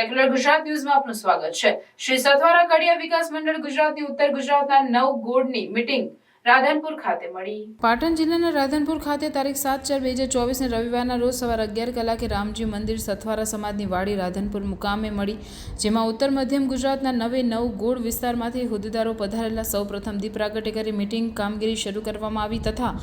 Secular Gujarat ન્યૂઝમાં આપનું સ્વાગત છે. શ્રી સથવારા કડિયા વિકાસ મંડળ ગુજરાતની ઉત્તર ગુજરાતના નવ ગોળની મીટિંગ રાધનપુર ખાતે મળી. પાટણ જિલ્લાના રાધનપુર ખાતે તારીખ સાત ચાર બે હજાર ચોવીસને રવિવારના રોજ સવારે અગિયાર કલાકે રામજી મંદિર સથવારા સમાજની વાડી રાધનપુર મુકામે મળી, જેમાં ઉત્તર મધ્યમ ગુજરાતના નવે નવ ગોળ વિસ્તારમાંથી હોદ્દેદારો પધારેલા સૌપ્રથમ દીપ પ્રાગટ્ય કરી મીટિંગ કામગીરી શરૂ કરવામાં આવી તથા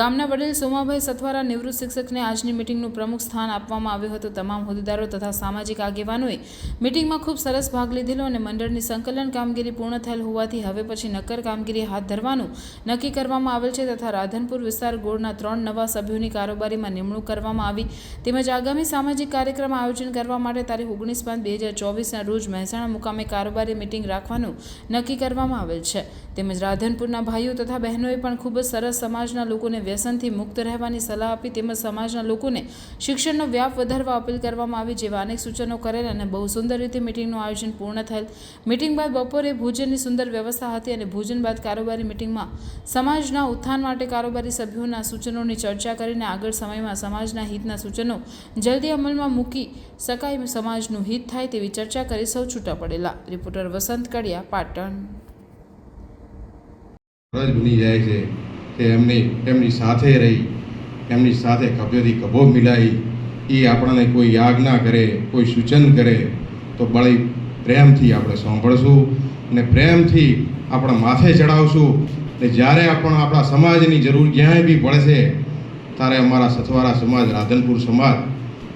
ગામના વડીલ સોમાભાઈ સથવારા નિવૃત્ત શિક્ષકને આજની મીટિંગનું પ્રમુખ સ્થાન આપવામાં આવ્યું હતું. તમામ હોદ્દેદારો તથા સામાજિક આગેવાનોએ મિટિંગમાં ખૂબ સરસ ભાગ લીધેલો અને મંડળની સંકલન કામગીરી પૂર્ણ થયેલ હોવાથી હવે પછી નક્કર કામગીરી હાથ ધરવાનું નક્કી કરવામાં આવેલ છે તથા રાધનપુર વિસ્તાર ગોળના ત્રણ નવા સભ્યોની કારોબારીમાં નિમણૂક કરવામાં આવી. તેમજ આગામી સામાજિક કાર્યક્રમ આયોજન કરવા માટે તારીખ ઓગણીસ પાંચ બે હજાર ચોવીસના રોજ મહેસાણા મુકામે કારોબારી મિટિંગ રાખવાનું નક્કી કરવામાં આવેલ છે. તેમજ રાધનપુરના ભાઈઓ તથા બહેનોએ પણ ખૂબ જ સરસ સમાજના લોકોને વ્યસનથી મુક્ત રહેવાની સલાહ આપી તેમજ સમાજના લોકોને શિક્ષણનો વ્યાપ વધારવા અપીલ કરવામાં આવી જેવા અનેક સૂચનો કરેલ અને બહુ સુંદર રીતે મિટિંગનું આયોજન પૂર્ણ થયેલ. મિટિંગ બાદ બપોરે ભોજનની સુંદર વ્યવસ્થા હતી અને ભોજન બાદ કારોબારી મિટિંગમાં સમાજના ઉત્થાન માટે કારોબારી સભ્યોના સૂચનોની ચર્ચા કરીને આગળ સમયમાં સમાજના હિતના સૂચનો જલ્દી અમલમાં મૂકી શકાય સમાજનું હિત થાય તેવી ચર્ચા કરી સૌ છૂટા પડેલા. રિપોર્ટર વસંત કડિયા, પાટણ. ફરજ બની જાય છે કે એમની એમની સાથે રહી, એમની સાથે ખભેથી ખભો મિલાવી એ આપણને કોઈ આજ્ઞા કરે, કોઈ સૂચન કરે, તો બળી પ્રેમથી આપણે સાંભળશું અને પ્રેમથી આપણે માથે ચડાવશું ને જ્યારે પણ આપણા સમાજની જરૂર ક્યાંય બી પડશે ત્યારે અમારા સથવારા સમાજ, રાધનપુર સમાજ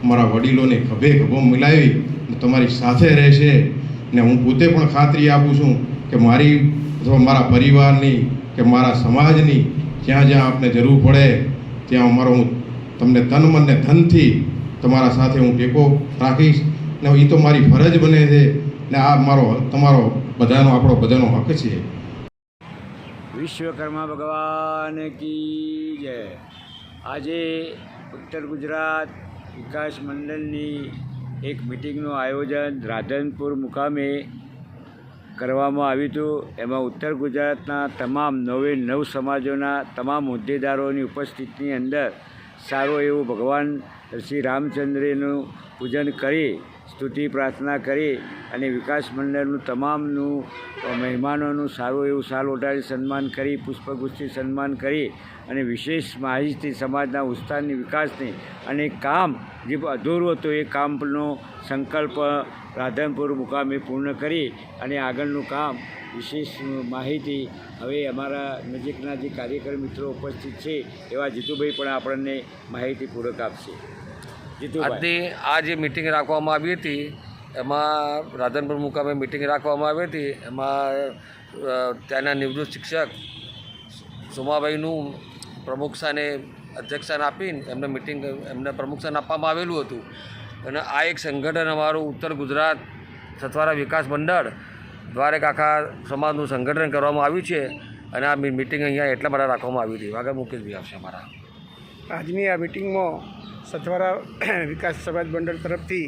અમારા વડીલોને ખભે ખભો મિલાવી તમારી સાથે રહેશે ને હું પોતે પણ ખાતરી આપું છું કે મારી અથવા મારા પરિવારની કે મારા સમાજની જ્યાં જ્યાં આપને જરૂર પડે, ત્યાં અમારો હું તમને તન મન ને ધનથી તમારા સાથે હું ટેકો રાખીશ ને એ તો મારી ફરજ બને છે ને આ મારો, તમારો બધાનો, આપણો બધાનો હક છે. વિશ્વકર્મા ભગવાન કી જય. આજે ઉત્તર ગુજરાત વિકાસ મંડળની એક મિટિંગનું આયોજન રાધનપુર મુકામે કરવામાં આવ્યું હતું. એમાં ઉત્તર ગુજરાતના તમામ નવે નવ સમાજોના તમામ હોદ્દેદારોની ઉપસ્થિતિની અંદર સારું એવું ભગવાન શ્રી રામચંદ્રનું પૂજન કરી સ્તુતિ, પ્રાર્થના કરી અને વિકાસ મંડળનું તમામનું મહેમાનોનું સારું એવું સાલ ઓઢાડી સન્માન કરી, પુષ્પગુચ્છથી સન્માન કરી અને વિશેષ માહિતી સમાજના ઉત્સાહની વિકાસની અને કામ જે અધૂરું હતું એ કામનો સંકલ્પ રાધનપુર મુકામે પૂર્ણ કરી અને આગળનું કામ વિશેષ માહિતી હવે અમારા નજીકના જે કાર્યકર મિત્રો ઉપસ્થિત છે એવા જીતુભાઈ પણ આપણને માહિતી પૂરક આપશે. આજની આ જે મિટિંગ રાખવામાં આવી હતી, એમાં રાધનપુર મુકામે મિટિંગ રાખવામાં આવી હતી, એમાં ત્યાંના નિવૃત્ત શિક્ષક સોમાભાઈનું પ્રમુખ સ્થાને અધ્યક્ષ આપીને એમને મિટિંગ એમને પ્રમુખ સ્થાન આપવામાં આવેલું હતું. અને આ એક સંગઠન અમારું ઉત્તર ગુજરાત સથવારા વિકાસ મંડળ દ્વારા એક આખા સમાજનું સંગઠન કરવામાં આવ્યું છે. અને આ મિટિંગ અહીંયા એટલા માટે રાખવામાં આવી હતી. આગળ મુકેશભાઈ આવશે અમારા. આજની આ મિટિંગમાં સથવારા વિકાસ સમાજ મંડળ તરફથી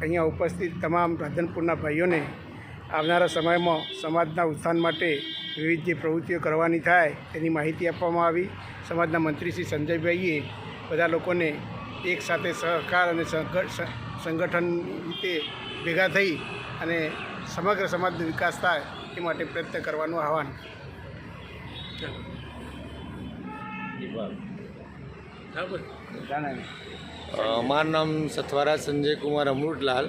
અહીંયા ઉપસ્થિત તમામ રાધનપુરના ભાઈઓને આવનારા સમયમાં સમાજના ઉત્થાન માટે વિવિધ જે પ્રવૃત્તિઓ કરવાની થાય તેની માહિતી આપવામાં આવી. સમાજના મંત્રી શ્રી સંજયભાઈએ બધા લોકોને એક સાથે સહકાર અને સંગઠન રીતે ભેગા થઈ અને સમગ્ર સમાજનો વિકાસ થાય એ માટે પ્રયત્ન કરવાનું આહવાન. મારું નામ સથવારા સંજય કુમાર અમૃતલાલ.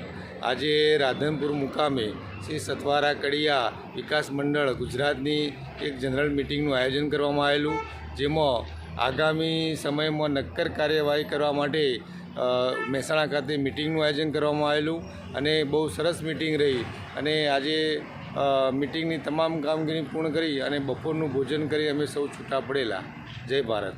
આજે રાધનપુર મુકામે શ્રી સથવારા કડિયા વિકાસ મંડળ ગુજરાતની એક જનરલ મિટિંગનું આયોજન કરવામાં આવેલું, જેમાં આગામી સમયમાં નક્કર કાર્યવાહી કરવા માટે મહેસાણા ખાતે મિટિંગનું આયોજન કરવામાં આવેલું અને બહુ સરસ મિટિંગ રહી અને આજે મિટિંગની તમામ કામગીરી પૂર્ણ કરી અને બપોરનું ભોજન કરી અમે સૌ છૂટા પડેલા. જય ભારત.